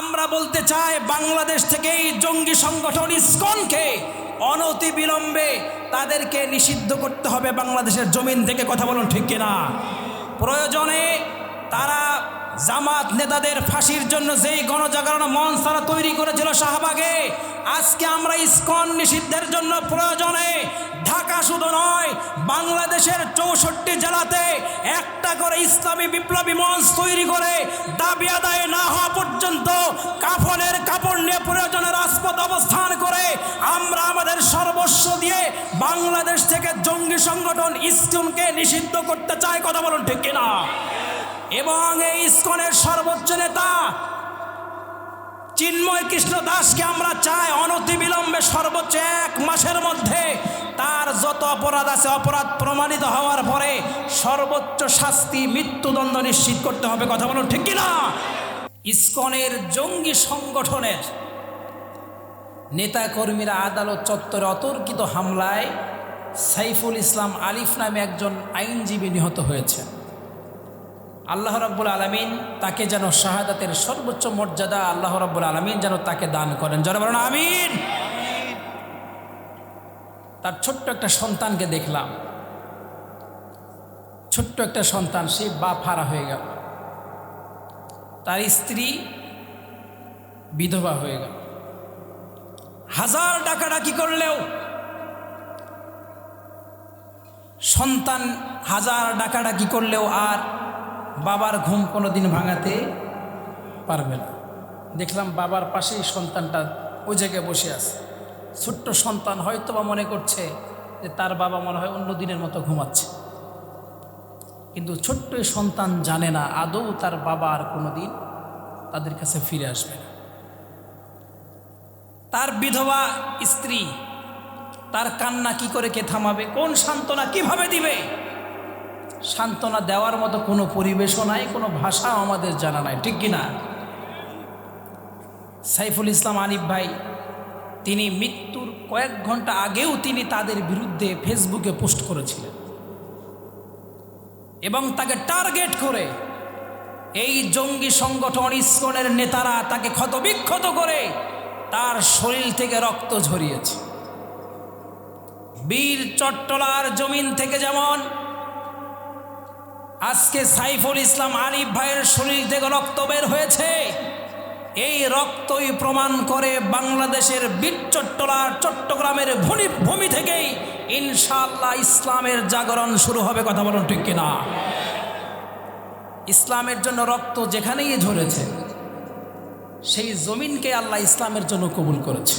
আমরা বলতে চাই বাংলাদেশ থেকে এই জঙ্গি সংগঠন ইসকনকে অনতি বিলম্বে তাদেরকে নিষিদ্ধ করতে হবে বাংলাদেশের জমিন থেকে, কথা বলুন ঠিক কিনা। প্রয়োজনে তারা জামাত নেতাদের ফাঁসির জন্য যেই গণজাগরণ মঞ্চ তারা তৈরি করেছিল শাহবাগে, আজকে আমরা ইসকন নিষিদ্ধের জন্য প্রয়োজনে শুধু নয়, বাংলাদেশের চৌষট্টি জেলাতে একটা করে ইসলামী বিপ্লবী মঞ্চ তৈরি করে দাবি আদায় না হওয়া পর্যন্ত কাফনের কাপড় নিয়ে প্রয়োজনে রাজপথ অবস্থান করে আমরা আমাদের সর্বস্ব দিয়ে বাংলাদেশ থেকে জঙ্গি সংগঠন ইসকনকে নিষিদ্ধ করতে চাই, কথা বলুন ঠিক কিনা? এবং এই ইসকনের সর্বোচ্চ নেতা চিন্ময় কৃষ্ণ দাসকে আমরা চাই অনতিবিলম্বে সর্বোচ্চ এক মাসের মধ্যে। তার যত অপরাধ আছে, অপরাধ প্রমাণিত হওয়ার পরে সর্বোচ্চ শাস্তি, মৃত্যুদণ্ড নিশ্চিত করতে হবে। কথা বলুন, ঠিক কিনা? ইসকনের জঙ্গি সংগঠনের নেতাকর্মীরা আদালত চত্বরে অতর্কিত হামলায় সাইফুল ইসলাম আলিফ নামে একজন আইনজীবী নিহত হয়েছে আল্লাহ রাব্বুল আলমিন তাকে যেন শাহাদাতের সর্বোচ্চ মর্যাদা আল্লাহ রাব্বুল আলমিন যেন তাকে দান করেন। যারা বলেন, আমিন। তার ছোট্ট একটা সন্তানকে দেখলাম। ছোট্ট একটা সন্তান, সে বাপ হারা হয়ে গেল। তার স্ত্রী বিধবা হয়ে গেল। হাজার ডাকাডাকি করলেও সন্তান হাজার ডাকাডাকি করলেও আর বাবার ঘুম কোনো দিন ভাঙাতে পারবে না। দেখলাম বাবার পাশেই সন্তানটা ওই জায়গায় বসে আছে। ছোট্ট সন্তান হয়তো বা মনে করছে যে তার বাবা মনে হয় অন্য দিনের মতো ঘুমাচ্ছে। কিন্তু ছোট্ট সন্তান জানে না, আদৌ তার বাবা আর কোনো দিন তাদের কাছে ফিরে আসবে না। তার বিধবা স্ত্রী তার কান্না কি করে কে থামাবে, কোন সান্ত্বনা কীভাবে দিবে? সান্ত্বনা দেওয়ার মতো কোনো পরিবেশও নাই, কোনো ভাষাও আমাদের জানা নাই, ঠিক কিনা? সাইফুল ইসলাম আনিফ ভাই, তিনি মৃত্যুর কয়েক ঘণ্টা আগেও তিনি তাদের বিরুদ্ধে ফেসবুকে পোস্ট করেছিলেন। এবং তাকে টার্গেট করে এই জঙ্গি সংগঠন ইস্কনের নেতারা তাকে ক্ষতবিক্ষত করে তার শরীর থেকে রক্ত ঝরিয়েছে। বীর চট্টলার জমিন থেকে যেমন আজকে সাইফুল ইসলাম আলিফ ভাইয়ের শরীর থেকে রক্ত বের হয়েছে। এই রক্তই প্রমাণ করে বাংলাদেশের বীর চট্টগ্রামের ভূমি থেকেই ইনশাল্লাহ ইসলামের জাগরণ শুরু হবে, কথা বলুন ঠিক কিনা? ইসলামের জন্য রক্ত যেখানেই ঝরেছে সেই জমিনকে আল্লাহ ইসলামের জন্য কবুল করেছে।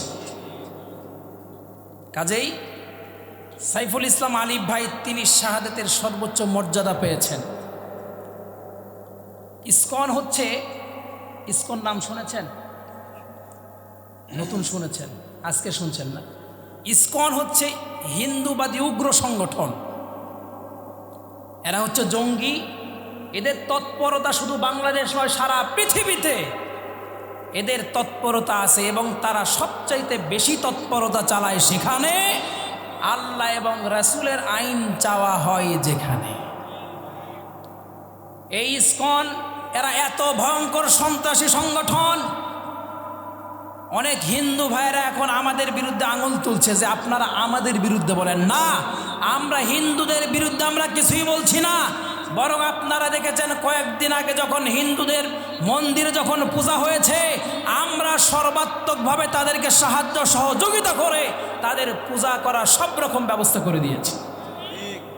কাজেই সাইফুল ইসলাম আলিফ ভাই তিনি শাহাদাতের সর্বোচ্চ মর্যাদা পেয়েছেন। ইস্কন হচ্ছে, ইস্কন নাম শুনেছেন? নতুন শুনেছেন? আজকে শুনছেন না। ইস্কন হচ্ছে হিন্দুবাদী উগ্র সংগঠন। এরা হচ্ছে জঙ্গি। এদের তৎপরতা শুধু বাংলাদেশ নয়, সারা পৃথিবীতে এদের তৎপরতা আছে এবং তারা সবচাইতে বেশি তৎপরতা চালায় সেখানে আল্লাহ এবং রাসুলের আইন চাওয়া হয় যেখানে। এই ইস্কন, এরা এত ভয়ঙ্কর সন্ত্রাসী সংগঠন। অনেক হিন্দু ভাইরা এখন আমাদের বিরুদ্ধে আঙুল তুলছে যে আপনারা আমাদের বিরুদ্ধে বলেন। না, আমরা হিন্দুদের বিরুদ্ধে আমরা কিছুই বলছি না। বরং আপনারা দেখেছেন কয়েকদিন আগে যখন হিন্দুদের মন্দিরে যখন পূজা হয়েছে, আমরা সর্বাত্মকভাবে তাদেরকে সাহায্য সহযোগিতা করে তাদের পূজা করার সব রকম ব্যবস্থা করে দিয়েছি।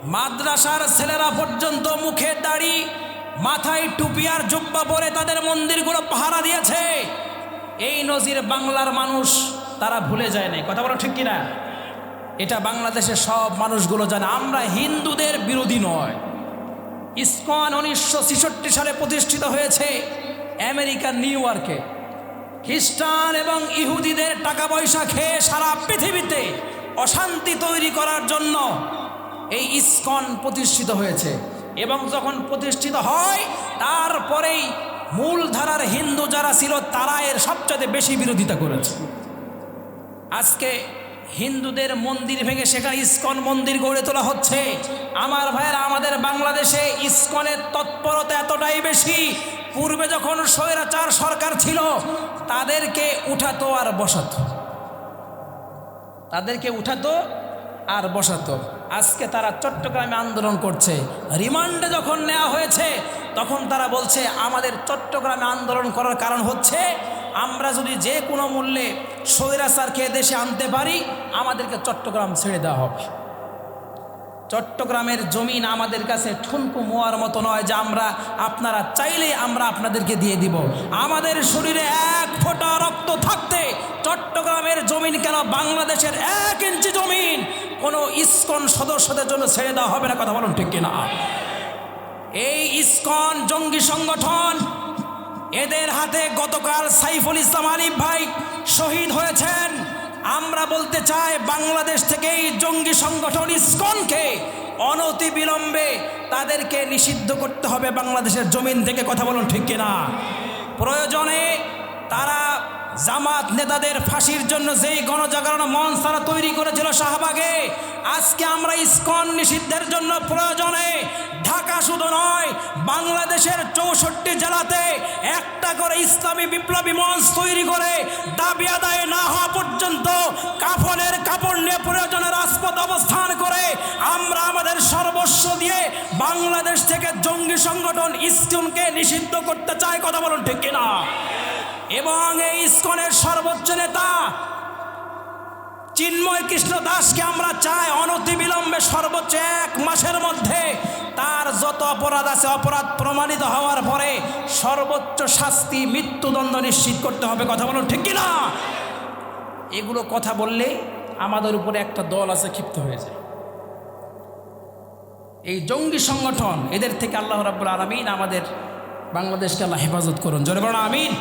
মাদ্রাসার ছেলেরা পর্যন্ত মুখে দাড়ি, মাথায় টুপি আর জুব্বা পরে তাদের মন্দিরগুলো পাহারা দিয়েছে। এই নজির বাংলার মানুষ তারা ভুলে যায় নাই। কথা বলো ঠিক কিনা? এটা বাংলাদেশের সব মানুষগুলো জানে। আমরা হিন্দুদের বিরোধী নয়। ইসকন উনিশশো সালে প্রতিষ্ঠিত হয়েছে আমেরিকার নিউ ইয়র্কে। খ্রিস্টান এবং ইহুদিদের টাকা পয়সা খেয়ে সারা পৃথিবীতে অশান্তি তৈরি করার জন্য এই ইসকন প্রতিষ্ঠিত হয়েছে। এবং যখন প্রতিষ্ঠিত হয়, তারপরেই মূলধারার হিন্দু যারা ছিল, তারা এর সবচেয়ে বেশি বিরোধিতা করেছে। আজকে হিন্দুদের মন্দির ভেঙে সেখানে ইস্কন মন্দির গড়ে তোলা হচ্ছে। আমার ভাইয়েরা, আমাদের বাংলাদেশে ইস্কনের তৎপরতা এতটাই বেশি, পূর্বে যখন স্বৈরাচার সরকার ছিল, তাদেরকে উঠাতো আর বসাতো। তাদেরকে উঠাতো আর বসাতো। আজকে তারা চট্টগ্রামে আন্দোলন করছে। রিমান্ডে যখন নেওয়া হয়েছে, তখন তারা বলছে, আমাদের চট্টগ্রামে আন্দোলন করার কারণ হচ্ছে আমরা যদি যে কোনো মূল্যে স্বৈরাচারকে দেশে আনতে পারি, আমাদেরকে চট্টগ্রাম ছেড়ে দেওয়া হবে। চট্টগ্রামের জমিন আমাদের কাছে ঠুনকু মোয়ার মতো নয় যে আমরা, আপনারা চাইলে আমরা আপনাদেরকে দিয়ে দিব। আমাদের শরীরে এক ফোঁটা রক্ত থাকতে চট্টগ্রামের জমিন কেন বাংলাদেশের এক ইঞ্চি জমিন কোনো ইস্কন সদস্যদের জন্য ছেড়ে দেওয়া হবে না, কথা বলুন ঠিক কিনা? এই ইস্কন জঙ্গি সংগঠন এদের হাতে গতকাল সাইফুল ইসলাম আলিফ ভাই শহীদ হয়েছেন। আমরা বলতে চাই বাংলাদেশ থেকে এই জঙ্গি সংগঠন ইস্কনকে অনতি বিলম্বে তাদেরকে নিষিদ্ধ করতে হবে বাংলাদেশের জমিন থেকে, কথা বলুন ঠিক কিনা? প্রয়োজনে তারা জামাত নেতাদের ফাঁসির জন্য যেই গণজাগরণ মঞ্চ তারা তৈরি করেছিল শাহবাগে, আজকে আমরা ইস্কন নিষিদ্ধের জন্য প্রয়োজনে বাংলাদেশের চৌষট্টি জেলাতে একটা করে ইসলামী বিপ্লবী মঞ্চ তৈরি করে দাবি আদায় না হওয়া পর্যন্ত কাফনের কাপড় নিয়ে প্রয়োজনে রাজপথ অবস্থান করে আমরা আমাদের সর্বস্ব দিয়ে বাংলাদেশ থেকে জঙ্গি সংগঠন ইস্কনকে নিষিদ্ধ করতে চাই কথা বলুন ঠিক কিনা? এবং এই ইস্কনের সর্বোচ্চ নেতা চিন্ময় কৃষ্ণ দাসকে আমরা চাই অনতিবিলম্বে সর্বোচ্চ এক মাসের মধ্যে যত অপরাধ আছে, অপরাধ প্রমাণিত হওয়ার পরে সর্বোচ্চ শাস্তি, মৃত্যুদণ্ড নিশ্চিত করতে হবে। কথা বলুন ঠিক কিনা? এগুলো কথা বললে আমাদের উপরে একটা দল আছে, ক্ষিপ্ত হয়ে যায়। এই জঙ্গি সংগঠন, এদের থেকে আল্লাহ রাব্বুল আলমিন আমাদের বাংলাদেশকে আল্লাহ হেফাজত করুন। বড় আমিন।